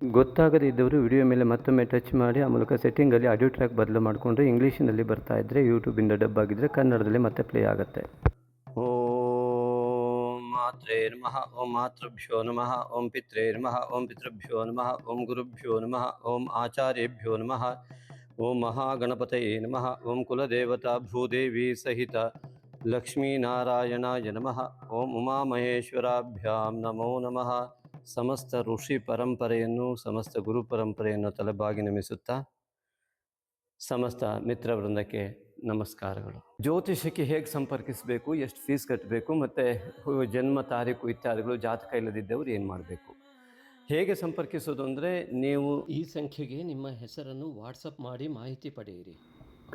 ಗೊತ್ತಾಗದೇ ಇದ್ದವರು ವಿಡಿಯೋ ಮೇಲೆ ಮತ್ತೊಮ್ಮೆ ಟಚ್ ಮಾಡಿ, ಆ ಮೂಲಕ ಸೆಟ್ಟಿಂಗಲ್ಲಿ ಆಡಿಯೋ ಟ್ರ್ಯಾಕ್ ಬದಲು ಮಾಡಿಕೊಂಡು ಇಂಗ್ಲೀಷಿನಲ್ಲಿ ಬರ್ತಾ ಇದ್ದರೆ ಯೂಟ್ಯೂಬಿಂದ ಡಬ್ ಆಗಿದ್ದರೆ ಕನ್ನಡದಲ್ಲಿ ಮತ್ತೆ ಪ್ಲೇ ಆಗುತ್ತೆ. ಓಂ ಮಾತ್ರೇ ನಮಃ, ಓಂ ಮಾತೃಭ್ಯೋ ನಮಃ, ಓಂ ಪಿತ್ರೇ ನಮಃ, ಓಂ ಪಿತೃಭ್ಯೋ ನಮಃ, ಓಂ ಗುರುಭ್ಯೋ ನಮಃ, ಓಂ ಆಚಾರ್ಯೇಭ್ಯೋ ನಮಃ, ಓಂ ಮಹಾಗಣಪತಯೇ ನಮಃ, ಓಂ ಕುಲದೇವತಾ ಭೂದೇವಿ ಸಹಿತ ಲಕ್ಷ್ಮೀನಾರಾಯಣಾಯ ನಮಃ, ಓಂ ಉಮಾಮಹೇಶ್ವರಾಭ್ಯಾಂ ನಮೋ ನಮಃ. ಸಮಸ್ತ ಋಷಿ ಪರಂಪರೆಯನ್ನು ಸಮಸ್ತ ಗುರು ಪರಂಪರೆಯನ್ನು ತಲೆಬಾಗಿ ನಮಿಸುತ್ತಾ ಸಮಸ್ತ ಮಿತ್ರವೃಂದಕ್ಕೆ ನಮಸ್ಕಾರಗಳು. ಜ್ಯೋತಿಷಕ್ಕೆ ಹೇಗೆ ಸಂಪರ್ಕಿಸಬೇಕು ಎಷ್ಟು ಫೀಸ್ ಕಟ್ಟಬೇಕು ಮತ್ತು ಜನ್ಮ ತಾರೀಕು ಇತ್ಯಾದಿಗಳು ಜಾತಕ ಇಲ್ಲದಿದ್ದವರು ಏನು ಮಾಡಬೇಕು? ಹೇಗೆ ಸಂಪರ್ಕಿಸೋದು ಅಂದರೆ ನೀವು ಈ ಸಂಖ್ಯೆಗೆ ನಿಮ್ಮ ಹೆಸರನ್ನು ವಾಟ್ಸಪ್ ಮಾಡಿ ಮಾಹಿತಿ ಪಡೆಯಿರಿ.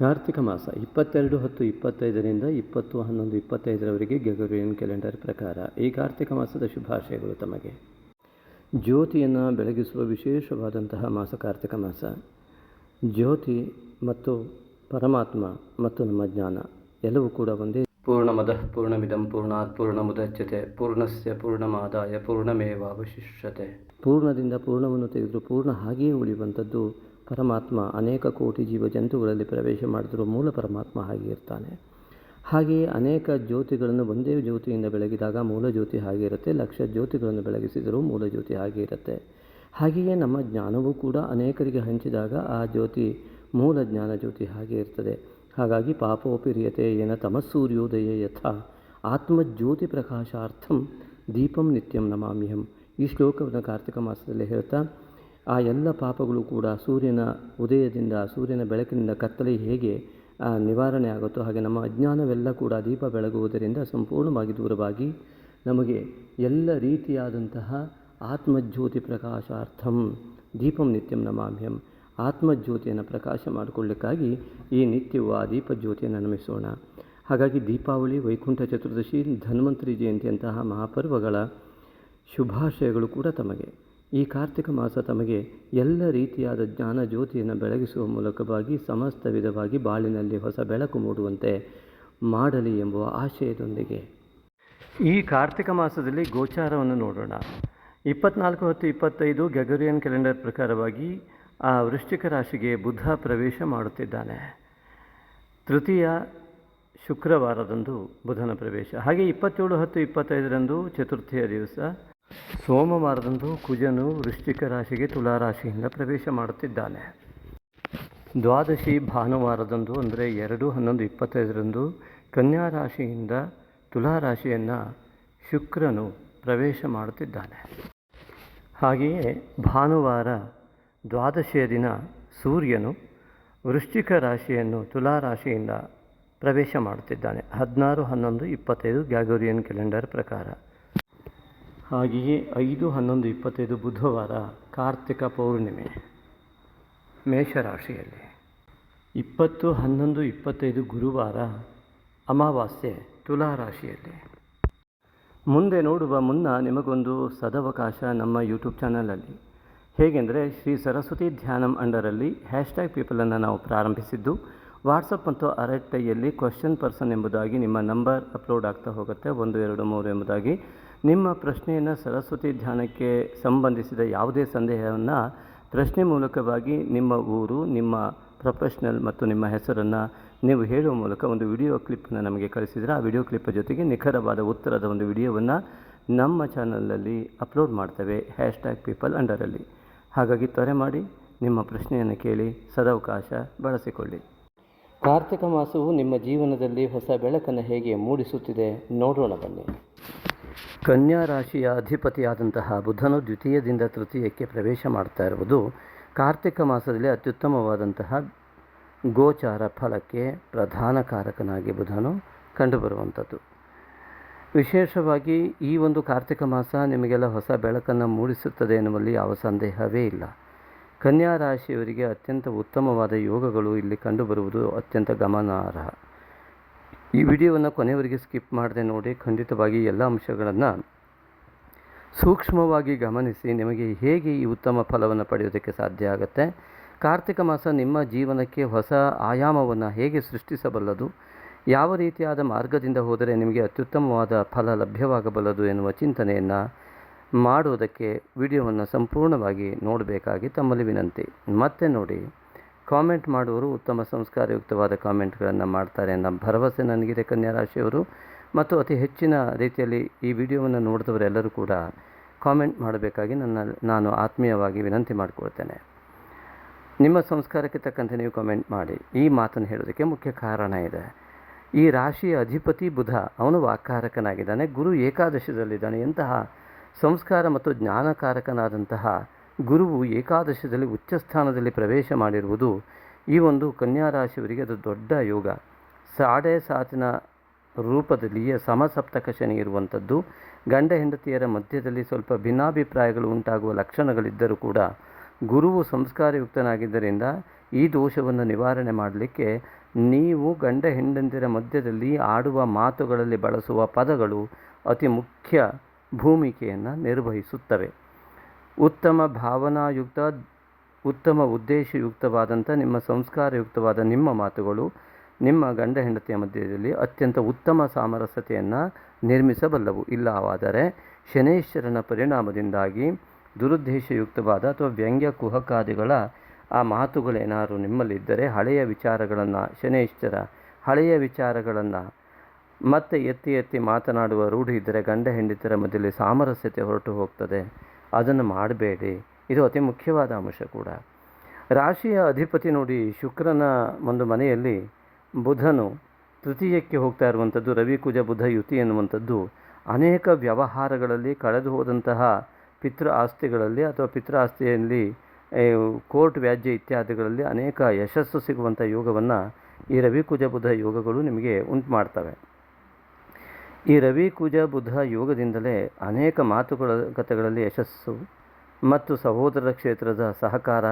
ಕಾರ್ತಿಕ ಮಾಸ ಇಪ್ಪತ್ತೆರಡು ಹತ್ತು ಇಪ್ಪತ್ತೈದರಿಂದ ಇಪ್ಪತ್ತು ಹನ್ನೊಂದು ಇಪ್ಪತ್ತೈದರವರೆಗೆ ಗೆಗರಿಯನ್ ಕ್ಯಾಲೆಂಡರ್ ಪ್ರಕಾರ ಈ ಕಾರ್ತಿಕ ಮಾಸದ ಶುಭಾಶಯಗಳು ತಮಗೆ. ಜ್ಯೋತಿಯನ್ನು ಬೆಳಗಿಸುವ ವಿಶೇಷವಾದಂತಹ ಮಾಸ ಕಾರ್ತಿಕ ಮಾಸ. ಜ್ಯೋತಿ ಮತ್ತು ಪರಮಾತ್ಮ ಮತ್ತು ನಮ್ಮ ಜ್ಞಾನ ಎಲ್ಲವೂ ಕೂಡ ಒಂದೇ. ಪೂರ್ಣಮದ ಪೂರ್ಣಮಿದಂ ಪೂರ್ಣಾತ್ ಪೂರ್ಣಮುದಚ್ಯತೆ ಪೂರ್ಣಸ್ಯ ಪೂರ್ಣಮಾದಾಯ ಪೂರ್ಣಮೇವಾವಶಿಷ್ಯತೆ. ಪೂರ್ಣದಿಂದ ಪೂರ್ಣವನ್ನು ತೆಗೆದು ಪೂರ್ಣ ಹಾಗೆಯೇ ಉಳಿಯುವಂಥದ್ದು ಪರಮಾತ್ಮ ಅನೇಕ ಕೋಟಿ ಜೀವ ಜಂತುಗಳಲ್ಲಿ ಪ್ರವೇಶ ಮಾಡಿದರೂ ಮೂಲ ಪರಮಾತ್ಮ ಹಾಗೆ ಇರ್ತಾನೆ. ಹಾಗೆಯೇ ಅನೇಕ ಜ್ಯೋತಿಗಳನ್ನು ಒಂದೇ ಜ್ಯೋತಿಯಿಂದ ಬೆಳಗಿದಾಗ ಮೂಲ ಜ್ಯೋತಿ ಹಾಗೆ ಇರುತ್ತೆ, ಲಕ್ಷ ಜ್ಯೋತಿಗಳನ್ನು ಬೆಳಗಿಸಿದರೂ ಮೂಲ ಜ್ಯೋತಿ ಹಾಗೆ ಇರುತ್ತೆ. ಹಾಗೆಯೇ ನಮ್ಮ ಜ್ಞಾನವೂ ಕೂಡ ಅನೇಕರಿಗೆ ಹಂಚಿದಾಗ ಆ ಜ್ಯೋತಿ ಮೂಲ ಜ್ಞಾನ ಜ್ಯೋತಿ ಹಾಗೆ ಇರ್ತದೆ. ಹಾಗಾಗಿ ಪಾಪೋಪಿರಿಯತೆ ಏನ ತಮಸ್ಸೂರ್ಯೋದಯ ಯಥಾ, ಆತ್ಮಜ್ಯೋತಿ ಪ್ರಕಾಶಾರ್ಥಂ ದೀಪಂ ನಿತ್ಯಂ ನಮಾಮ್ಯಹಂ. ಈ ಶ್ಲೋಕವನ್ನು ಕಾರ್ತಿಕ ಮಾಸದಲ್ಲಿ ಹೇಳ್ತಾ, ಆ ಎಲ್ಲ ಪಾಪಗಳು ಕೂಡ ಸೂರ್ಯನ ಉದಯದಿಂದ, ಸೂರ್ಯನ ಬೆಳಕಿನಿಂದ ಕತ್ತಲೆ ಹೇಗೆ ನಿವಾರಣೆ ಆಗುತ್ತೋ ಹಾಗೆ ನಮ್ಮ ಅಜ್ಞಾನವೆಲ್ಲ ಕೂಡ ದೀಪ ಬೆಳಗುವುದರಿಂದ ಸಂಪೂರ್ಣವಾಗಿ ದೂರವಾಗಿ ನಮಗೆ ಎಲ್ಲ ರೀತಿಯಾದಂತಹ ಆತ್ಮಜ್ಯೋತಿ ಪ್ರಕಾಶಾರ್ಥಂ, ದೀಪಂ ನಿತ್ಯಂ ನಮಾಭ್ಯಂ ಆತ್ಮಜ್ಯೋತಿಯನ್ನು ಪ್ರಕಾಶ ಮಾಡಿಕೊಳ್ಳಿಕ್ಕಾಗಿ ಈ ನಿತ್ಯವು ಆ ದೀಪಜ್ಯೋತಿಯನ್ನು ನಮಿಸೋಣ. ಹಾಗಾಗಿ ದೀಪಾವಳಿ, ವೈಕುಂಠ ಚತುರ್ದಶಿ, ಧನ್ವಂತರಿ ಜಯಂತಿಯಂತಹ ಮಹಾಪರ್ವಗಳ ಶುಭಾಶಯಗಳು ಕೂಡ ತಮಗೆ. ಈ ಕಾರ್ತಿಕ ಮಾಸ ತಮಗೆ ಎಲ್ಲ ರೀತಿಯಾದ ಜ್ಞಾನ ಜ್ಯೋತಿಯನ್ನು ಬೆಳಗಿಸುವ ಮೂಲಕವಾಗಿ ಸಮಸ್ತ ವಿಧವಾಗಿ ಬಾಳಿನಲ್ಲಿ ಹೊಸ ಬೆಳಕು ಮೂಡುವಂತೆ ಮಾಡಲಿ ಎಂಬುವ ಆಶಯದೊಂದಿಗೆ. ಈ ಕಾರ್ತಿಕ ಮಾಸದಲ್ಲಿ ಗೋಚಾರವನ್ನು ನೋಡೋಣ. ಇಪ್ಪತ್ನಾಲ್ಕು ಹತ್ತು ಇಪ್ಪತ್ತೈದು ಗಗರಿಯನ್ ಕ್ಯಾಲೆಂಡರ್ ಪ್ರಕಾರವಾಗಿ ಆ ವೃಶ್ಚಿಕ ರಾಶಿಗೆ ಬುಧ ಪ್ರವೇಶ ಮಾಡುತ್ತಿದ್ದಾನೆ. ತೃತೀಯ ಶುಕ್ರವಾರದಂದು ಬುಧನ ಪ್ರವೇಶ. ಹಾಗೆ ಇಪ್ಪತ್ತೇಳು ಹತ್ತು ಇಪ್ಪತ್ತೈದರಂದು ಚತುರ್ಥಿಯ ದಿವಸ ಸೋಮವಾರದಂದು ಕುಜನು ವೃಶ್ಚಿಕ ರಾಶಿಗೆ ತುಲಾ ರಾಶಿಯಿಂದ ಪ್ರವೇಶ ಮಾಡುತ್ತಿದ್ದಾನೆ. ದ್ವಾದಶಿ ಭಾನುವಾರದಂದು ಅಂದರೆ ಎರಡು ಹನ್ನೊಂದು ಇಪ್ಪತ್ತೈದರಂದು ಕನ್ಯಾ ರಾಶಿಯಿಂದ ತುಲಾ ರಾಶಿಯನ್ನು ಶುಕ್ರನು ಪ್ರವೇಶ ಮಾಡುತ್ತಿದ್ದಾನೆ. ಹಾಗೆಯೇ ಭಾನುವಾರ ದ್ವಾದಶಿಯ ದಿನ ಸೂರ್ಯನು ವೃಶ್ಚಿಕ ರಾಶಿಯನ್ನು ತುಲಾ ರಾಶಿಯಿಂದ ಪ್ರವೇಶ ಮಾಡುತ್ತಿದ್ದಾನೆ. ಹದಿನಾರು ಹನ್ನೊಂದು ಇಪ್ಪತ್ತೈದು ಗ್ಯಾಗೋರಿಯನ್ ಕ್ಯಾಲೆಂಡರ್ ಪ್ರಕಾರ. ಹಾಗೆಯೇ ಐದು ಹನ್ನೊಂದು ಇಪ್ಪತ್ತೈದು ಬುಧವಾರ ಕಾರ್ತಿಕ ಪೌರ್ಣಿಮೆ, ಮೇಷರಾಶಿಯಲ್ಲಿ. ಇಪ್ಪತ್ತು ಹನ್ನೊಂದು ಇಪ್ಪತ್ತೈದು ಗುರುವಾರ ಅಮಾವಾಸ್ಯೆ ತುಲಾ ರಾಶಿಯಲ್ಲಿ. ಮುಂದೆ ನೋಡುವ ಮುನ್ನ ನಿಮಗೊಂದು ಸದವಕಾಶ ನಮ್ಮ ಯೂಟ್ಯೂಬ್ ಚಾನಲಲ್ಲಿ. ಹೇಗೆಂದರೆ ಶ್ರೀ ಸರಸ್ವತಿ ಧ್ಯಾನಂ ಅಂಡರಲ್ಲಿ ಹ್ಯಾಶ್ಟ್ಯಾಗ್ ಪೀಪಲನ್ನು ನಾವು ಪ್ರಾರಂಭಿಸಿದ್ದು, ವಾಟ್ಸಪ್ ಮತ್ತು ಅರಟ್ಟೈಯಲ್ಲಿ ಕ್ವಶನ್ ಪರ್ಸನ್ ಎಂಬುದಾಗಿ ನಿಮ್ಮ ನಂಬರ್ ಅಪ್ಲೋಡ್ ಆಗ್ತಾ ಹೋಗುತ್ತೆ, ಒಂದು, ಎರಡು, ಮೂರು ಎಂಬುದಾಗಿ. ನಿಮ್ಮ ಪ್ರಶ್ನೆಯನ್ನು ಸರಸ್ವತಿ ಧ್ಯಾನಕ್ಕೆ ಸಂಬಂಧಿಸಿದ ಯಾವುದೇ ಸಂದೇಹವನ್ನು ಪ್ರಶ್ನೆ ಮೂಲಕವಾಗಿ ನಿಮ್ಮ ಊರು, ನಿಮ್ಮ ಪ್ರೊಫೆಷ್ನಲ್ ಮತ್ತು ನಿಮ್ಮ ಹೆಸರನ್ನು ನೀವು ಹೇಳುವ ಮೂಲಕ ಒಂದು ವಿಡಿಯೋ ಕ್ಲಿಪ್ಪನ್ನು ನಮಗೆ ಕಳಿಸಿದರೆ ಆ ವಿಡಿಯೋ ಕ್ಲಿಪ್ ಜೊತೆಗೆ ನಿಖರವಾದ ಉತ್ತರದ ಒಂದು ವಿಡಿಯೋವನ್ನು ನಮ್ಮ ಚಾನಲಲ್ಲಿ ಅಪ್ಲೋಡ್ ಮಾಡ್ತೇವೆ. ಹ್ಯಾಶ್ಟ್ಯಾಗ್ ಪೀಪಲ್ ಅಂಡರಲ್ಲಿ. ಹಾಗಾಗಿ ತ್ವರೆ ಮಾಡಿ ನಿಮ್ಮ ಪ್ರಶ್ನೆಯನ್ನು ಕೇಳಿ ಸದಾವಕಾಶ ಬಳಸಿಕೊಳ್ಳಿ. ಕಾರ್ತಿಕ ಮಾಸವು ನಿಮ್ಮ ಜೀವನದಲ್ಲಿ ಹೊಸ ಬೆಳಕನ್ನು ಹೇಗೆ ಮೂಡಿಸುತ್ತಿದೆ ನೋಡೋಣ ಬನ್ನಿ. ಕನ್ಯಾ ರಾಶಿಯ ಅಧಿಪತಿಯಾದಂತಹ ಬುಧನು ದ್ವಿತೀಯದಿಂದ ತೃತೀಯಕ್ಕೆ ಪ್ರವೇಶ ಮಾಡ್ತಾ ಇರುವುದು ಕಾರ್ತಿಕ ಮಾಸದಲ್ಲಿ ಅತ್ಯುತ್ತಮವಾದಂತಹ ಗೋಚಾರ ಫಲಕ್ಕೆ ಪ್ರಧಾನ ಕಾರಕನಾಗಿ ಬುಧನು ಕಂಡುಬರುವಂಥದ್ದು. ವಿಶೇಷವಾಗಿ ಈ ಒಂದು ಕಾರ್ತಿಕ ಮಾಸ ನಿಮಗೆಲ್ಲ ಹೊಸ ಬೆಳಕನ್ನು ಮೂಡಿಸುತ್ತದೆ ಎನ್ನುವಲ್ಲಿ ಯಾವ ಸಂದೇಹವೇ ಇಲ್ಲ. ಕನ್ಯಾ ರಾಶಿಯವರಿಗೆ ಅತ್ಯಂತ ಉತ್ತಮವಾದ ಯೋಗಗಳು ಇಲ್ಲಿ ಕಂಡುಬರುವುದು ಅತ್ಯಂತ ಗಮನಾರ್ಹ. ಈ ವಿಡಿಯೋವನ್ನು ಕೊನೆಯವರೆಗೆ ಸ್ಕಿಪ್ ಮಾಡದೆ ನೋಡಿ ಖಂಡಿತವಾಗಿ ಎಲ್ಲ ಅಂಶಗಳನ್ನು ಸೂಕ್ಷ್ಮವಾಗಿ ಗಮನಿಸಿ ನಿಮಗೆ ಹೇಗೆ ಈ ಉತ್ತಮ ಫಲವನ್ನು ಪಡೆಯೋದಕ್ಕೆ ಸಾಧ್ಯ ಆಗುತ್ತೆ. ಕಾರ್ತಿಕ ಮಾಸ ನಿಮ್ಮ ಜೀವನಕ್ಕೆ ಹೊಸ ಆಯಾಮವನ್ನು ಹೇಗೆ ಸೃಷ್ಟಿಸಬಲ್ಲದು? ಯಾವ ರೀತಿಯಾದ ಮಾರ್ಗದಿಂದ ಹೋದರೆ ನಿಮಗೆ ಅತ್ಯುತ್ತಮವಾದ ಫಲ ಲಭ್ಯವಾಗಬಲ್ಲದು ಎನ್ನುವ ಚಿಂತನೆಯನ್ನು ಮಾಡುವುದಕ್ಕೆ ವಿಡಿಯೋವನ್ನು ಸಂಪೂರ್ಣವಾಗಿ ನೋಡಬೇಕಾಗಿ ತಮ್ಮಲ್ಲಿ ವಿನಂತಿ. ಮತ್ತೆ ನೋಡಿ. ಕಾಮೆಂಟ್ ಮಾಡುವವರು ಉತ್ತಮ ಸಂಸ್ಕಾರಯುಕ್ತವಾದ ಕಾಮೆಂಟ್ಗಳನ್ನು ಮಾಡ್ತಾರೆ ಅನ್ನೋ ಭರವಸೆ ನನಗಿದೆ ಕನ್ಯಾ ರಾಶಿಯವರು ಮತ್ತು ಅತಿ ಹೆಚ್ಚಿನ ರೀತಿಯಲ್ಲಿ ಈ ವಿಡಿಯೋವನ್ನು ನೋಡಿದವರೆಲ್ಲರೂ ಕೂಡ ಕಾಮೆಂಟ್ ಮಾಡಬೇಕಾಗಿ ನನ್ನ, ನಾನು ಆತ್ಮೀಯವಾಗಿ ವಿನಂತಿ ಮಾಡಿಕೊಳ್ತೇನೆ. ನಿಮ್ಮ ಸಂಸ್ಕಾರಕ್ಕೆ ತಕ್ಕಂತೆ ನೀವು ಕಾಮೆಂಟ್ ಮಾಡಿ. ಈ ಮಾತನ್ನು ಹೇಳೋದಕ್ಕೆ ಮುಖ್ಯ ಕಾರಣ ಇದೆ. ಈ ರಾಶಿಯ ಅಧಿಪತಿ ಬುಧ, ಅವನು ವಾಕಾರಕನಾಗಿದ್ದಾನೆ ಗುರು ಏಕಾದಶದಲ್ಲಿದ್ದಾನೆ ಎಂತಹ ಸಂಸ್ಕಾರ ಮತ್ತು ಜ್ಞಾನಕಾರಕನಾದಂತಹ ಗುರುವು ಏಕಾದಶದಲ್ಲಿ ಉಚ್ಚ ಸ್ಥಾನದಲ್ಲಿ ಪ್ರವೇಶ ಮಾಡಿರುವುದು ಈ ಒಂದು ಕನ್ಯಾ ರಾಶಿಯವರಿಗೆ ಅದು ದೊಡ್ಡ ಯೋಗ. ಸಾಡೆ ಸಾತಿನ ರೂಪದಲ್ಲಿಯೇ ಸಮಸಪ್ತಕ ಶನಿ ಇರುವಂಥದ್ದು. ಗಂಡ ಹೆಂಡತಿಯರ ಮಧ್ಯದಲ್ಲಿ ಸ್ವಲ್ಪ ಭಿನ್ನಾಭಿಪ್ರಾಯಗಳು ಉಂಟಾಗುವ ಲಕ್ಷಣಗಳಿದ್ದರೂ ಕೂಡ ಗುರುವು ಸಂಸ್ಕಾರಯುಕ್ತನಾಗಿದ್ದರಿಂದ ಈ ದೋಷವನ್ನು ನಿವಾರಣೆ ಮಾಡಲಿಕ್ಕೆ ನೀವು ಗಂಡ ಹೆಂಡಂದಿರ ಮಧ್ಯದಲ್ಲಿ ಆಡುವ ಮಾತುಗಳಲ್ಲಿ ಬಳಸುವ ಪದಗಳು ಅತಿ ಮುಖ್ಯ ಭೂಮಿಕೆಯನ್ನು ನಿರ್ವಹಿಸುತ್ತವೆ. ಉತ್ತಮ ಭಾವನಾಯುಕ್ತ, ಉತ್ತಮ ಉದ್ದೇಶಯುಕ್ತವಾದಂಥ, ನಿಮ್ಮ ಸಂಸ್ಕಾರಯುಕ್ತವಾದ ನಿಮ್ಮ ಮಾತುಗಳು, ನಿಮ್ಮ ಗಂಡ ಹೆಂಡತಿಯ ಮಧ್ಯದಲ್ಲಿ ಅತ್ಯಂತ ಉತ್ತಮ ಸಾಮರಸ್ಯತೆಯನ್ನು ನಿರ್ಮಿಸಬಲ್ಲವು. ಇಲ್ಲವಾದರೆ ಶನೈಶ್ವರನ ಪರಿಣಾಮದಿಂದಾಗಿ ದುರುದ್ದೇಶಯುಕ್ತವಾದ ಅಥವಾ ವ್ಯಂಗ್ಯ ಕುಹಕಾದಿಗಳ ಆ ಮಾತುಗಳೇನಾದರೂ ನಿಮ್ಮಲ್ಲಿದ್ದರೆ ಹಳೆಯ ವಿಚಾರಗಳನ್ನು ಶನೇಶ್ವರ, ಹಳೆಯ ವಿಚಾರಗಳನ್ನು ಮತ್ತೆ ಎತ್ತಿ ಎತ್ತಿ ಮಾತನಾಡುವ ರೂಢಿ ಇದ್ದರೆ ಗಂಡ ಹೆಂಡತಿಯರ ಮಧ್ಯದಲ್ಲಿ ಸಾಮರಸ್ಯತೆ ಹೊರಟು ಹೋಗ್ತದೆ. ಅದನ್ನು ಮಾಡಬೇಡಿ. ಇದು ಅತಿ ಮುಖ್ಯವಾದ ಅಂಶ ಕೂಡ. ರಾಶಿಯ ಅಧಿಪತಿ ನೋಡಿ ಶುಕ್ರನ ಒಂದು ಮನೆಯಲ್ಲಿ ಬುಧನು ತೃತೀಯಕ್ಕೆ ಹೋಗ್ತಾ ಇರುವಂಥದ್ದು, ರವಿ ಕುಜ, ಬುಧ, ಯುತಿ ಎನ್ನುವಂಥದ್ದು ಅನೇಕ ವ್ಯವಹಾರಗಳಲ್ಲಿ ಕಳೆದು ಹೋದಂತಹ ಪಿತೃ ಆಸ್ತಿಗಳಲ್ಲಿ ಅಥವಾ ಪಿತೃ ಆಸ್ತಿಯಲ್ಲಿ ಕೋರ್ಟ್ ವ್ಯಾಜ್ಯ ಇತ್ಯಾದಿಗಳಲ್ಲಿ ಅನೇಕ ಯಶಸ್ಸು ಸಿಗುವಂಥ ಯೋಗವನ್ನು ಈ ರವಿ ಕುಜ, ಬುಧ ಯೋಗಗಳು ನಿಮಗೆ ಉಂಟು ಮಾಡ್ತವೆ. ಈ ರವಿ ಕುಜ ಬುಧ ಯೋಗದಿಂದಲೇ ಅನೇಕ ಮಾತುಗಳ ಕಥೆಗಳಲ್ಲಿ ಯಶಸ್ಸು ಮತ್ತು ಸಹೋದರ ಕ್ಷೇತ್ರದ ಸಹಕಾರ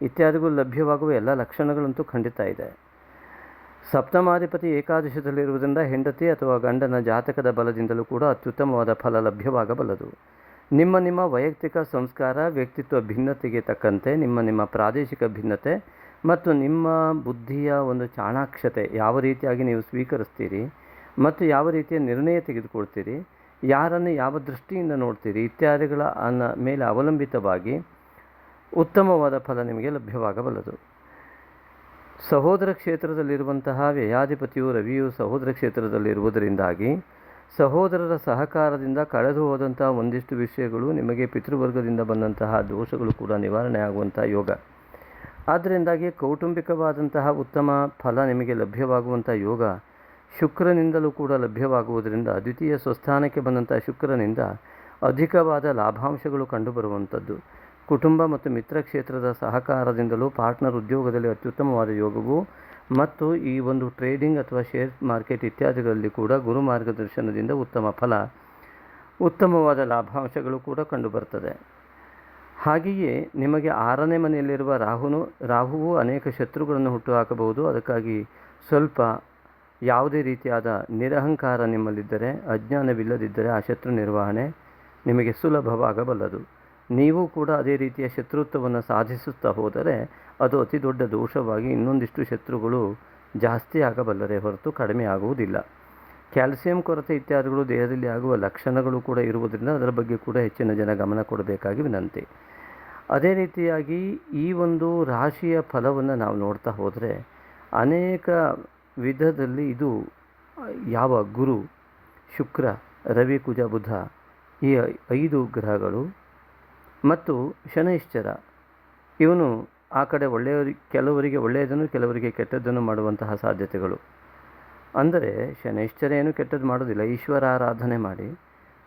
ಇತ್ಯಾದಿಗಳು ಲಭ್ಯವಾಗುವ ಎಲ್ಲ ಲಕ್ಷಣಗಳಂತೂ ಖಂಡಿತ ಇದೆ. ಸಪ್ತಮಾಧಿಪತಿ ಏಕಾದಶದಲ್ಲಿರುವುದರಿಂದ ಹೆಂಡತಿ ಅಥವಾ ಗಂಡನ ಜಾತಕದ ಬಲದಿಂದಲೂ ಕೂಡ ಅತ್ಯುತ್ತಮವಾದ ಫಲ ಲಭ್ಯವಾಗಬಲ್ಲದು. ನಿಮ್ಮ ನಿಮ್ಮ ವೈಯಕ್ತಿಕ ಸಂಸ್ಕಾರ, ವ್ಯಕ್ತಿತ್ವ ಭಿನ್ನತೆಗೆ ತಕ್ಕಂತೆ, ನಿಮ್ಮ ನಿಮ್ಮ ಪ್ರಾದೇಶಿಕ ಭಿನ್ನತೆ ಮತ್ತು ನಿಮ್ಮ ಬುದ್ಧಿಯ ಒಂದು ಚಾಣಾಕ್ಷತೆ ಯಾವ ರೀತಿಯಾಗಿ ನೀವು ಸ್ವೀಕರಿಸ್ತೀರಿ? ಮತ್ತು ಯಾವ ರೀತಿಯ ನಿರ್ಣಯ ತೆಗೆದುಕೊಳ್ತೀರಿ? ಯಾರನ್ನು ಯಾವ ದೃಷ್ಟಿಯಿಂದ ನೋಡ್ತೀರಿ? ಇತ್ಯಾದಿಗಳ ಅನ್ನ ಮೇಲೆ ಅವಲಂಬಿತವಾಗಿ ಉತ್ತಮವಾದ ಫಲ ನಿಮಗೆ ಲಭ್ಯವಾಗಬಲ್ಲದು. ಸಹೋದರ ಕ್ಷೇತ್ರದಲ್ಲಿರುವಂತಹ ವ್ಯಯಾಧಿಪತಿಯು ರವಿಯು ಸಹೋದರ ಕ್ಷೇತ್ರದಲ್ಲಿರುವುದರಿಂದಾಗಿ ಸಹೋದರರ ಸಹಕಾರದಿಂದ ಕಳೆದು ಹೋದಂತಹ ಒಂದಿಷ್ಟು ವಿಷಯಗಳು ನಿಮಗೆ ಪಿತೃವರ್ಗದಿಂದ ಬಂದಂತಹ ದೋಷಗಳು ಕೂಡ ನಿವಾರಣೆ ಆಗುವಂಥ ಯೋಗ. ಆದ್ದರಿಂದಾಗಿ ಕೌಟುಂಬಿಕವಾದಂತಹ ಉತ್ತಮ ಫಲ ನಿಮಗೆ ಲಭ್ಯವಾಗುವಂಥ ಯೋಗ ಶುಕ್ರನಿಂದಲೂ ಕೂಡ ಲಭ್ಯವಾಗುವುದರಿಂದ, ದ್ವಿತೀಯ ಸ್ವಸ್ಥಾನಕ್ಕೆ ಬಂದಂಥ ಶುಕ್ರನಿಂದ ಅಧಿಕವಾದ ಲಾಭಾಂಶಗಳು ಕಂಡುಬರುವಂಥದ್ದು. ಕುಟುಂಬ ಮತ್ತು ಮಿತ್ರ ಕ್ಷೇತ್ರದ ಸಹಕಾರದಿಂದಲೂ ಪಾರ್ಟ್ನರ್ ಉದ್ಯೋಗದಲ್ಲಿ ಅತ್ಯುತ್ತಮವಾದ ಯೋಗವು ಮತ್ತು ಈ ಒಂದು ಟ್ರೇಡಿಂಗ್ ಅಥವಾ ಶೇರ್ ಮಾರ್ಕೆಟ್ ಇತ್ಯಾದಿಗಳಲ್ಲಿ ಕೂಡ ಗುರು ಮಾರ್ಗದರ್ಶನದಿಂದ ಉತ್ತಮ ಫಲ, ಉತ್ತಮವಾದ ಲಾಭಾಂಶಗಳು ಕೂಡ ಕಂಡುಬರ್ತದೆ. ಹಾಗೆಯೇ ನಿಮಗೆ ಆರನೇ ಮನೆಯಲ್ಲಿರುವ ರಾಹುನು, ರಾಹುವು ಅನೇಕ ಶತ್ರುಗಳನ್ನು ಹುಟ್ಟುಹಾಕಬಹುದು ಅದಕ್ಕಾಗಿ ಸ್ವಲ್ಪ ಯಾವುದೇ ರೀತಿಯಾದ ನಿರಹಂಕಾರ ನಿಮ್ಮಲ್ಲಿದ್ದರೆ, ಅಜ್ಞಾನವಿಲ್ಲದಿದ್ದರೆ ಆ ಶತ್ರು ನಿರ್ವಹಣೆ ನಿಮಗೆ ಸುಲಭವಾಗಬಲ್ಲದು. ನೀವು ಕೂಡ ಅದೇ ರೀತಿಯ ಶತ್ರುತ್ವವನ್ನು ಸಾಧಿಸುತ್ತಾ ಹೋದರೆ ಅದು ಅತಿ ದೊಡ್ಡ ದೋಷವಾಗಿ ಇನ್ನೊಂದಿಷ್ಟು ಶತ್ರುಗಳು ಜಾಸ್ತಿ ಆಗಬಲ್ಲರೆ ಹೊರತು ಕಡಿಮೆ ಆಗುವುದಿಲ್ಲ. ಕ್ಯಾಲ್ಸಿಯಂ ಕೊರತೆ ಇತ್ಯಾದಿಗಳು ದೇಹದಲ್ಲಿ ಆಗುವ ಲಕ್ಷಣಗಳು ಕೂಡ ಇರುವುದರಿಂದ ಅದರ ಬಗ್ಗೆ ಕೂಡ ಹೆಚ್ಚಿನ ಜನ ಗಮನ ಕೊಡಬೇಕಾಗಿ ವಿನಂತಿ. ಅದೇ ರೀತಿಯಾಗಿ ಈ ಒಂದು ರಾಶಿಯ ಫಲವನ್ನು ನಾವು ನೋಡ್ತಾ ಹೋದರೆ ಅನೇಕ ವಿಧದಲ್ಲಿ ಇದು, ಯಾವ ಗುರು, ಶುಕ್ರ, ರವಿ, ಕುಜ, ಬುಧ ಈ ಐದು ಗ್ರಹಗಳು ಮತ್ತು ಶನೈಶ್ಚರ. ಇವನು ಆ ಕಡೆ ಒಳ್ಳೆಯವರಿಗೆ ಕೆಲವರಿಗೆ ಒಳ್ಳೆಯದನ್ನು, ಕೆಲವರಿಗೆ ಕೆಟ್ಟದ್ದನ್ನು ಮಾಡುವಂತಹ ಸಾಧ್ಯತೆಗಳು. ಅಂದರೆ ಶನೈಶ್ಚರ ಏನು ಕೆಟ್ಟದ್ದು ಮಾಡೋದಿಲ್ಲ ಈಶ್ವರ ಆರಾಧನೆ ಮಾಡಿ,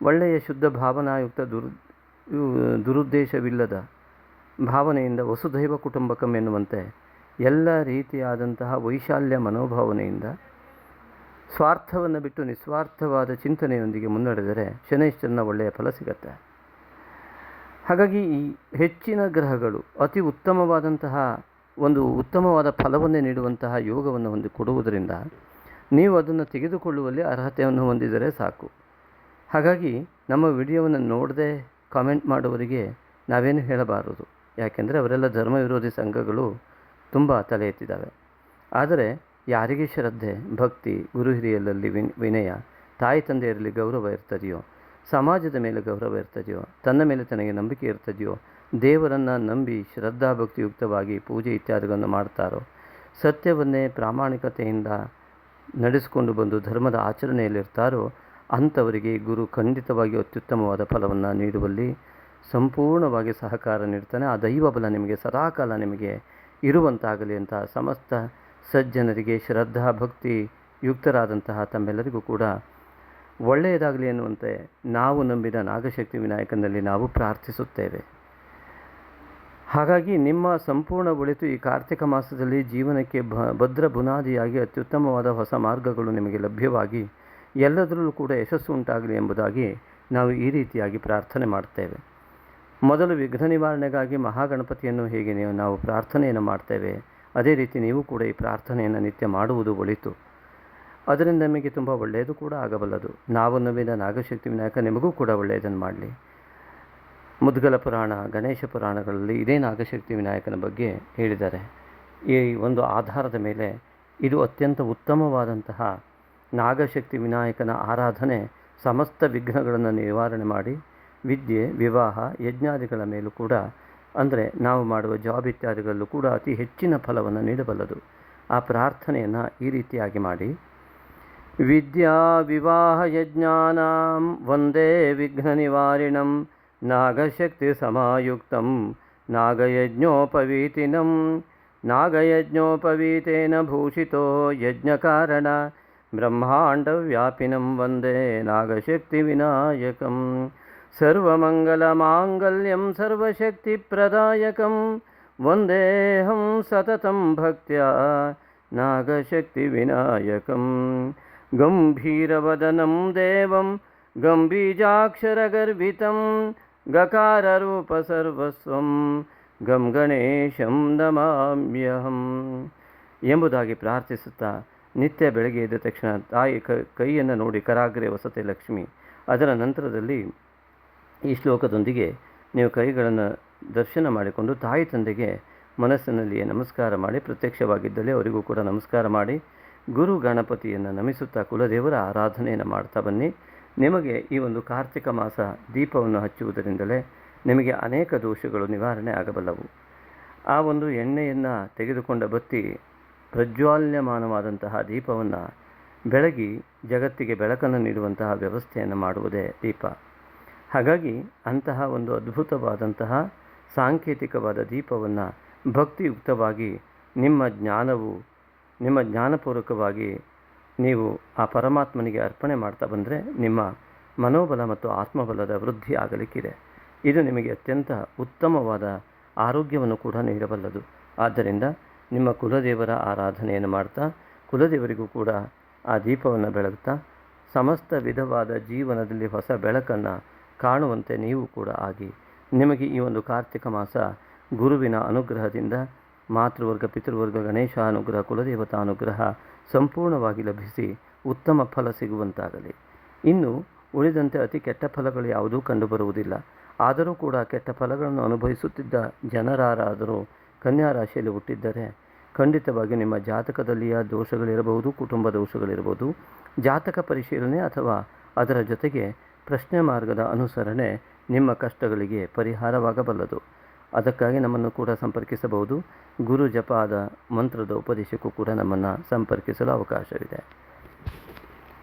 ಒಳ್ಳೆಯ ಶುದ್ಧ ಭಾವನಾಯುಕ್ತ ದುರು ದುರುದ್ದೇಶವಿಲ್ಲದ ಭಾವನೆಯಿಂದ ವಸುದೈವ ಕುಟುಂಬಕಂ ಎನ್ನುವಂತೆ ಎಲ್ಲ ರೀತಿಯಾದಂತಹ ವೈಶಾಲ್ಯ ಮನೋಭಾವನೆಯಿಂದ ಸ್ವಾರ್ಥವನ್ನು ಬಿಟ್ಟು ನಿಸ್ವಾರ್ಥವಾದ ಚಿಂತನೆಯೊಂದಿಗೆ ಮುನ್ನಡೆದರೆ ಶನೈಶ್ಚರನ ಒಳ್ಳೆಯ ಫಲ ಸಿಗತ್ತೆ. ಹಾಗಾಗಿ ಈ ಹೆಚ್ಚಿನ ಗ್ರಹಗಳು ಅತಿ ಉತ್ತಮವಾದಂತಹ ಒಂದು ಉತ್ತಮವಾದ ಫಲವನ್ನೇ ನೀಡುವಂತಹ ಯೋಗವನ್ನು ಹೊಂದಿ ಕೊಡುವುದರಿಂದ ನೀವು ಅದನ್ನು ತೆಗೆದುಕೊಳ್ಳುವಲ್ಲಿ ಅರ್ಹತೆಯನ್ನು ಹೊಂದಿದರೆ ಸಾಕು. ಹಾಗಾಗಿ ನಮ್ಮ ವಿಡಿಯೋವನ್ನು ನೋಡದೆ ಕಾಮೆಂಟ್ ಮಾಡುವವರಿಗೆ ನಾವೇನು ಹೇಳಬಾರದು. ಯಾಕೆಂದರೆ ಅವರೆಲ್ಲ ಧರ್ಮ ವಿರೋಧಿ ಸಂಘಗಳು ತುಂಬ ತಲೆ ಎತ್ತಿದ್ದಾವೆ. ಆದರೆ ಯಾರಿಗೆ ಶ್ರದ್ಧೆ, ಭಕ್ತಿ, ಗುರು ಹಿರಿಯರಲ್ಲಿ ವಿನ್, ವಿನಯ, ತಾಯಿ ತಂದೆಯರಲ್ಲಿ ಗೌರವ ಇರ್ತದೆಯೋ, ಸಮಾಜದ ಮೇಲೆ ಗೌರವ ಇರ್ತದೆಯೋ, ತನ್ನ ಮೇಲೆ ತನಗೆ ನಂಬಿಕೆ ಇರ್ತದೆಯೋ, ದೇವರನ್ನು ನಂಬಿ ಶ್ರದ್ಧಾಭಕ್ತಿಯುಕ್ತವಾಗಿ ಪೂಜೆ ಇತ್ಯಾದಿಗಳನ್ನು ಮಾಡ್ತಾರೋ, ಸತ್ಯವನ್ನೇ ಪ್ರಾಮಾಣಿಕತೆಯಿಂದ ನಡೆಸಿಕೊಂಡು ಬಂದು ಧರ್ಮದ ಆಚರಣೆಯಲ್ಲಿರ್ತಾರೋ, ಅಂಥವರಿಗೆ ಗುರು ಖಂಡಿತವಾಗಿ ಅತ್ಯುತ್ತಮವಾದ ಫಲವನ್ನು ನೀಡುವಲ್ಲಿ ಸಂಪೂರ್ಣವಾಗಿ ಸಹಕಾರ ನೀಡ್ತಾನೆ. ಆ ದೈವ ಬಲ ನಿಮಗೆ, ಸದಾಕಾಲ ನಿಮಗೆ ಇರುವಂತಾಗಲಿ ಅಂತ ಸಮಸ್ತ ಸಜ್ಜನರಿಗೆ ಶ್ರದ್ಧಾ ಭಕ್ತಿ ಯುಕ್ತರಾದಂತಹ ತಮ್ಮೆಲ್ಲರಿಗೂ ಕೂಡ ಒಳ್ಳೆಯದಾಗಲಿ ಎನ್ನುವಂತೆ ನಾವು ನಂಬಿದ ನಾಗಶಕ್ತಿ ವಿನಾಯಕನಲ್ಲಿ ನಾವು ಪ್ರಾರ್ಥಿಸುತ್ತೇವೆ. ಹಾಗಾಗಿ ನಿಮ್ಮ ಸಂಪೂರ್ಣ ಒಳಿತು ಈ ಕಾರ್ತಿಕ ಮಾಸದಲ್ಲಿ ಜೀವನಕ್ಕೆ ಭದ್ರ ಬುನಾದಿಯಾಗಿ ಅತ್ಯುತ್ತಮವಾದ ಹೊಸ ಮಾರ್ಗಗಳು ನಿಮಗೆ ಲಭ್ಯವಾಗಿ ಎಲ್ಲದರಲ್ಲೂ ಕೂಡ ಯಶಸ್ಸು ಉಂಟಾಗಲಿ ಎಂಬುದಾಗಿ ನಾವು ಈ ರೀತಿಯಾಗಿ ಪ್ರಾರ್ಥನೆ ಮಾಡ್ತೇವೆ. ಮೊದಲು ವಿಘ್ನ ನಿವಾರಣೆಗಾಗಿ ಮಹಾಗಣಪತಿಯನ್ನು ಹೇಗೆ ನೀವು ಪ್ರಾರ್ಥನೆಯನ್ನು ಮಾಡ್ತೇವೆ. ಅದೇ ರೀತಿ ನೀವು ಕೂಡ ಈ ಪ್ರಾರ್ಥನೆಯನ್ನು ನಿತ್ಯ ಮಾಡುವುದು ಒಳಿತು. ಅದರಿಂದ ನಿಮಗೆ ತುಂಬ ಒಳ್ಳೆಯದು ಕೂಡ ಆಗಬಲ್ಲದು. ನಾವು ನಂಬಿದ ನಾಗಶಕ್ತಿ ವಿನಾಯಕ ನಿಮಗೂ ಕೂಡ ಒಳ್ಳೆಯದನ್ನು ಮಾಡಲಿ. ಮುದ್ಗಲ ಪುರಾಣ, ಗಣೇಶ ಪುರಾಣಗಳಲ್ಲಿ ಇದೇ ನಾಗಶಕ್ತಿ ವಿನಾಯಕನ ಬಗ್ಗೆ ಹೇಳಿದ್ದಾರೆ. ಈ ಒಂದು ಆಧಾರದ ಮೇಲೆ ಇದು ಅತ್ಯಂತ ಉತ್ತಮವಾದಂತಹ ನಾಗಶಕ್ತಿ ವಿನಾಯಕನ ಆರಾಧನೆ ಸಮಸ್ತ ವಿಘ್ನಗಳನ್ನು ನಿವಾರಣೆ ಮಾಡಿ ವಿದ್ಯೆ, ವಿವಾಹ, ಯಜ್ಞಾದಿಗಳ ಮೇಲೂ ಕೂಡ, ಅಂದರೆ ನಾವು ಮಾಡುವ ಜಾಬ್ ಇತ್ಯಾದಿಗಳಲ್ಲೂ ಕೂಡ ಅತಿ ಹೆಚ್ಚಿನ ಫಲವನ್ನು ನೀಡಬಲ್ಲದು. ಆ ಪ್ರಾರ್ಥನೆಯನ್ನು ಈ ರೀತಿಯಾಗಿ ಮಾಡಿ. ವಿದ್ಯಾ, ವಿವಾಹ, ಯಜ್ಞಾನಾಂ ವಂದೇ ವಿಘ್ನ ನಿವಾರಿಣಂ, ನಾಗಶಕ್ತಿ ಸಮಾಯುಕ್ತಂ, ನಾಗಯಜ್ಞೋಪವೀತಿನಂ, ನಾಗಯಜ್ಞೋಪವೀತೇನ ಭೂಷಿತೋ ಯಜ್ಞಕಾರಣ, ಬ್ರಹ್ಮಾಂಡವ್ಯಾಪಿನಂ ವಂದೇ ನಾಗಶಕ್ತಿ ವಿನಾಯಕಂ. ಸರ್ವಮಂಗಲಮಾಂಗಲ್ಯಂ ಸರ್ವಶಕ್ತಿಪ್ರದಾಯಕಂ. ವಂದೇಹಂ ಸತತಂ ಭಕ್ತ್ಯಾ ನಾಗಶಕ್ತಿ ವಿನಾಯಕಂ. ಗಂಭೀರವದನಂ ದೇವಂ ಗಂಬೀಜಾಕ್ಷರಗರ್ಭಿತಂ ಗಕಾರರೂಪಸರ್ವಸ್ವಂ ಗಂ ಗಣೇಶಂ ನಮಾಮ್ಯಹಂ ಎಂಬುದಾಗಿ ಪ್ರಾರ್ಥಿಸುತ್ತಾ ನಿತ್ಯ ಬೆಳಗ್ಗೆ ಎದ್ದ ತಕ್ಷಣ ತಾಯಿ ಕೈಯನ್ನು ನೋಡಿ ಕರಾಗ್ರೆ ವಸತಿ ಲಕ್ಷ್ಮಿ. ಅದರ ನಂತರದಲ್ಲಿ ಈ ಶ್ಲೋಕದೊಂದಿಗೆ ನೀವು ಕೈಗಳನ್ನು ದರ್ಶನ ಮಾಡಿಕೊಂಡು ತಾಯಿ ತಂದೆಗೆ ಮನಸ್ಸಿನಲ್ಲಿಯೇ ನಮಸ್ಕಾರ ಮಾಡಿ ಪ್ರತ್ಯಕ್ಷವಾಗಿದ್ದಲ್ಲಿ ಅವರಿಗೂ ಕೂಡ ನಮಸ್ಕಾರ ಮಾಡಿ ಗುರು ಗಣಪತಿಯನ್ನು ನಮಿಸುತ್ತಾ ಕುಲದೇವರ ಆರಾಧನೆಯನ್ನು ಮಾಡ್ತಾ ಬನ್ನಿ. ನಿಮಗೆ ಈ ಒಂದು ಕಾರ್ತಿಕ ಮಾಸ ದೀಪವನ್ನು ಹಚ್ಚುವುದರಿಂದಲೇ ನಿಮಗೆ ಅನೇಕ ದೋಷಗಳು ನಿವಾರಣೆ ಆಗಬಲ್ಲವು. ಆ ಒಂದು ಎಣ್ಣೆಯನ್ನು ತೆಗೆದುಕೊಂಡ ಬತ್ತಿ ಪ್ರಜ್ವಾಲ್ಯಮಾನವಾದಂತಹ ದೀಪವನ್ನು ಬೆಳಗಿ ಜಗತ್ತಿಗೆ ಬೆಳಕನ್ನು ನೀಡುವಂತಹ ವ್ಯವಸ್ಥೆಯನ್ನು ಮಾಡುವುದೇ ದೀಪ. ಹಾಗಾಗಿ ಅಂತಹ ಒಂದು ಅದ್ಭುತವಾದಂತಹ ಸಾಂಕೇತಿಕವಾದ ದೀಪವನ್ನು ಭಕ್ತಿಯುಕ್ತವಾಗಿ ನಿಮ್ಮ ಜ್ಞಾನವು, ನಿಮ್ಮ ಜ್ಞಾನಪೂರ್ವಕವಾಗಿ ನೀವು ಆ ಪರಮಾತ್ಮನಿಗೆ ಅರ್ಪಣೆ ಮಾಡ್ತಾ ಬಂದರೆ ನಿಮ್ಮ ಮನೋಬಲ ಮತ್ತು ಆತ್ಮಬಲದ ವೃದ್ಧಿ ಆಗಲಿಕ್ಕಿದೆ. ಇದು ನಿಮಗೆ ಅತ್ಯಂತ ಉತ್ತಮವಾದ ಆರೋಗ್ಯವನ್ನು ಕೂಡ ನೀಡಬಲ್ಲದು. ಆದ್ದರಿಂದ ನಿಮ್ಮ ಕುಲದೇವರ ಆರಾಧನೆಯನ್ನು ಮಾಡ್ತಾ, ಕುಲದೇವರಿಗೂ ಕೂಡ ಆ ದೀಪವನ್ನು ಬೆಳಗ್ತಾ, ಸಮಸ್ತ ವಿಧವಾದ ಜೀವನದಲ್ಲಿ ಹೊಸ ಬೆಳಕನ್ನು ಕಾಣುವಂತೆ ನೀವು ಕೂಡ ಆಗಿ. ನಿಮಗೆ ಈ ಒಂದು ಕಾರ್ತಿಕ ಮಾಸ ಗುರುವಿನ ಅನುಗ್ರಹದಿಂದ, ಮಾತೃವರ್ಗ, ಪಿತೃವರ್ಗ ಗಣೇಶ ಅನುಗ್ರಹ ಕುಲದೇವತಾ ಅನುಗ್ರಹ ಸಂಪೂರ್ಣವಾಗಿ ಲಭಿಸಿ ಉತ್ತಮ ಫಲ ಸಿಗುವಂತಾಗಲಿ. ಇನ್ನು ಉಳಿದಂತೆ ಅತಿ ಕೆಟ್ಟ ಫಲಗಳು ಯಾವುದೂ ಕಂಡುಬರುವುದಿಲ್ಲ. ಆದರೂ ಕೂಡ ಕೆಟ್ಟ ಫಲಗಳನ್ನು ಅನುಭವಿಸುತ್ತಿದ್ದ ಜನರಾರಾದರೂ ಕನ್ಯಾ ರಾಶಿಯಲ್ಲಿ ಹುಟ್ಟಿದ್ದರೆ ಖಂಡಿತವಾಗಿ ನಿಮ್ಮ ಜಾತಕದಲ್ಲಿಯ ದೋಷಗಳಿರಬಹುದು ಕುಟುಂಬ ದೋಷಗಳಿರಬಹುದು. ಜಾತಕ ಪರಿಶೀಲನೆ ಅಥವಾ ಅದರ ಜೊತೆಗೆ ಪ್ರಶ್ನೆ ಮಾರ್ಗದ ಅನುಸರಣೆ ನಿಮ್ಮ ಕಷ್ಟಗಳಿಗೆ ಪರಿಹಾರವಾಗಬಲ್ಲದು. ಅದಕ್ಕಾಗಿ ನಮ್ಮನ್ನು ಕೂಡ ಸಂಪರ್ಕಿಸಬಹುದು. ಗುರು ಜಪಾದ ಮಂತ್ರದ ಉಪದೇಶಕ್ಕೂ ಕೂಡ ನಮ್ಮನ್ನು ಸಂಪರ್ಕಿಸಲು ಅವಕಾಶವಿದೆ.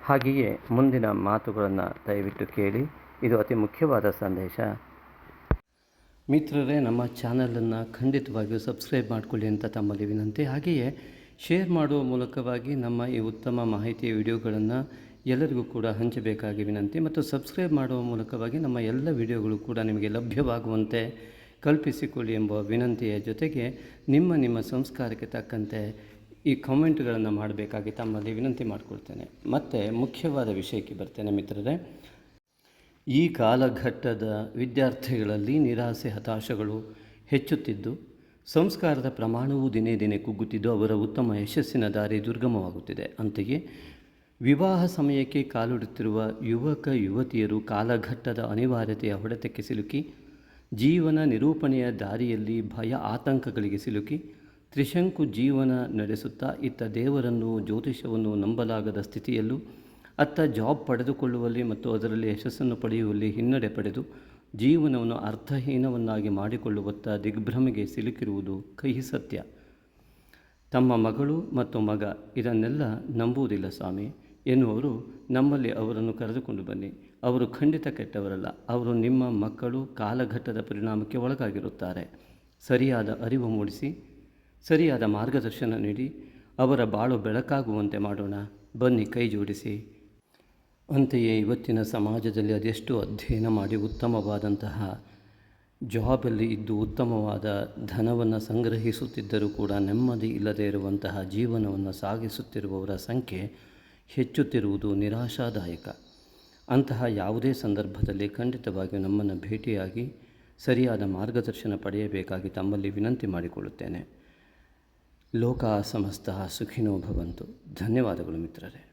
ಹಾಗೆಯೇ ಮುಂದಿನ ಮಾತುಗಳನ್ನು ದಯವಿಟ್ಟು ಕೇಳಿ, ಇದು ಅತಿ ಮುಖ್ಯವಾದ ಸಂದೇಶ. ಮಿತ್ರರೇ, ನಮ್ಮ ಚಾನಲನ್ನು ಖಂಡಿತವಾಗಿಯೂ ಸಬ್ಸ್ಕ್ರೈಬ್ ಮಾಡಿಕೊಳ್ಳಿ ಅಂತ ತಮ್ಮಲ್ಲಿ ವಿನಂತಿ. ಹಾಗೆಯೇ ಶೇರ್ ಮಾಡುವ ಮೂಲಕವಾಗಿ ನಮ್ಮ ಈ ಉತ್ತಮ ಮಾಹಿತಿಯ ವಿಡಿಯೋಗಳನ್ನು ಎಲ್ಲರಿಗೂ ಕೂಡ ಹಂಚಬೇಕಾಗಿ ವಿನಂತಿ ಮತ್ತು ಸಬ್ಸ್ಕ್ರೈಬ್ ಮಾಡುವ ಮೂಲಕವಾಗಿ ನಮ್ಮ ಎಲ್ಲ ವಿಡಿಯೋಗಳು ಕೂಡ ನಿಮಗೆ ಲಭ್ಯವಾಗುವಂತೆ ಕಲ್ಪಿಸಿಕೊಳ್ಳಿ ಎಂಬ ವಿನಂತಿಯ ಜೊತೆಗೆ ನಿಮ್ಮ ನಿಮ್ಮ ಸಂಸ್ಕಾರಕ್ಕೆ ತಕ್ಕಂತೆ ಈ ಕಾಮೆಂಟ್ಗಳನ್ನು ಮಾಡಬೇಕಾಗಿ ತಮ್ಮಲ್ಲಿ ವಿನಂತಿ ಮಾಡಿಕೊಳ್ತೇನೆ. ಮತ್ತು ಮುಖ್ಯವಾದ ವಿಷಯಕ್ಕೆ ಬರ್ತೇನೆ ಮಿತ್ರರೇ. ಈ ಕಾಲಘಟ್ಟದ ವಿದ್ಯಾರ್ಥಿಗಳಲ್ಲಿ ನಿರಾಸೆ, ಹತಾಶಗಳು ಹೆಚ್ಚುತ್ತಿದ್ದು, ಸಂಸ್ಕಾರದ ಪ್ರಮಾಣವು ದಿನೇ ದಿನೇ ಕುಗ್ಗುತ್ತಿದ್ದು, ಅವರ ಉತ್ತಮ ಯಶಸ್ಸಿನ ದಾರಿ ದುರ್ಗಮವಾಗುತ್ತಿದೆ. ಅಂತೆಯೇ ವಿವಾಹ ಸಮಯಕ್ಕೆ ಕಾಲಿಡುತ್ತಿರುವ ಯುವಕ ಯುವತಿಯರು ಕಾಲಘಟ್ಟದ ಅನಿವಾರ್ಯತೆಯ ಹೊಡೆತಕ್ಕೆ ಸಿಲುಕಿ, ಜೀವನ ನಿರೂಪಣೆಯ ದಾರಿಯಲ್ಲಿ ಭಯ ಆತಂಕಗಳಿಗೆ ಸಿಲುಕಿ, ತ್ರಿಶಂಕು ಜೀವನ ನಡೆಸುತ್ತಾ ಇತ್ತ ದೇವರನ್ನು ಜ್ಯೋತಿಷವನ್ನು ನಂಬಲಾಗದ ಸ್ಥಿತಿಯಲ್ಲೂ, ಅತ್ತ ಜಾಬ್ ಪಡೆದುಕೊಳ್ಳುವಲ್ಲಿ ಮತ್ತು ಅದರಲ್ಲಿ ಯಶಸ್ಸನ್ನು ಪಡೆಯುವಲ್ಲಿ ಹಿನ್ನಡೆ ಪಡೆದು ಜೀವನವನ್ನು ಅರ್ಥಹೀನವನ್ನಾಗಿ ಮಾಡಿಕೊಳ್ಳುವತ್ತ ದಿಗ್ಭ್ರಮೆಗೆ ಸಿಲುಕಿರುವುದು ಕಹಿ ಸತ್ಯ. ತಮ್ಮ ಮಗಳು ಮತ್ತು ಮಗ ಇದನ್ನೆಲ್ಲ ನಂಬುವುದಿಲ್ಲ ಸ್ವಾಮಿ. ಎನ್ನುವರು ನಮ್ಮಲ್ಲಿ ಅವರನ್ನು ಕರೆದುಕೊಂಡು ಬನ್ನಿ. ಅವರು ಖಂಡಿತ ಕೆಟ್ಟವರಲ್ಲ. ಅವರು ನಿಮ್ಮ ಮಕ್ಕಳು ಕಾಲಘಟ್ಟದ ಪರಿಣಾಮಕ್ಕೆ ಒಳಗಾಗಿರುತ್ತಾರೆ. ಸರಿಯಾದ ಅರಿವು ಮೂಡಿಸಿ, ಸರಿಯಾದ ಮಾರ್ಗದರ್ಶನ ನೀಡಿ, ಅವರ ಬಾಳು ಬೆಳಕಾಗುವಂತೆ ಮಾಡೋಣ. ಬನ್ನಿ, ಕೈ ಜೋಡಿಸಿ. ಅಂತೆಯೇ ಇವತ್ತಿನ ಸಮಾಜದಲ್ಲಿ ಅದೆಷ್ಟು ಅಧ್ಯಯನ ಮಾಡಿ ಉತ್ತಮವಾದಂತಹ ಜಾಬಲ್ಲಿ ಇದ್ದು ಉತ್ತಮವಾದ ಧನವನ್ನು ಸಂಗ್ರಹಿಸುತ್ತಿದ್ದರೂ ಕೂಡ ನೆಮ್ಮದಿ ಇಲ್ಲದೇ ಇರುವಂತಹ ಜೀವನವನ್ನು ಸಾಗಿಸುತ್ತಿರುವವರ ಸಂಖ್ಯೆ ಹೆಚ್ಚುತ್ತಿರುವುದು ನಿರಾಶಾದಾಯಕ. ಅಂತಹ ಯಾವುದೇ ಸಂದರ್ಭದಲ್ಲಿ ಖಂಡಿತವಾಗಿಯೂ ನಮ್ಮನ್ನು ಭೇಟಿಯಾಗಿ ಸರಿಯಾದ ಮಾರ್ಗದರ್ಶನ ಪಡೆಯಬೇಕಾಗಿ ತಮ್ಮಲ್ಲಿ ವಿನಂತಿ ಮಾಡಿಕೊಳ್ಳುತ್ತೇನೆ. ಲೋಕ ಸಮಸ್ತ ಸುಖಿನೋ ಭವಂತು. ಧನ್ಯವಾದಗಳು ಮಿತ್ರರೇ.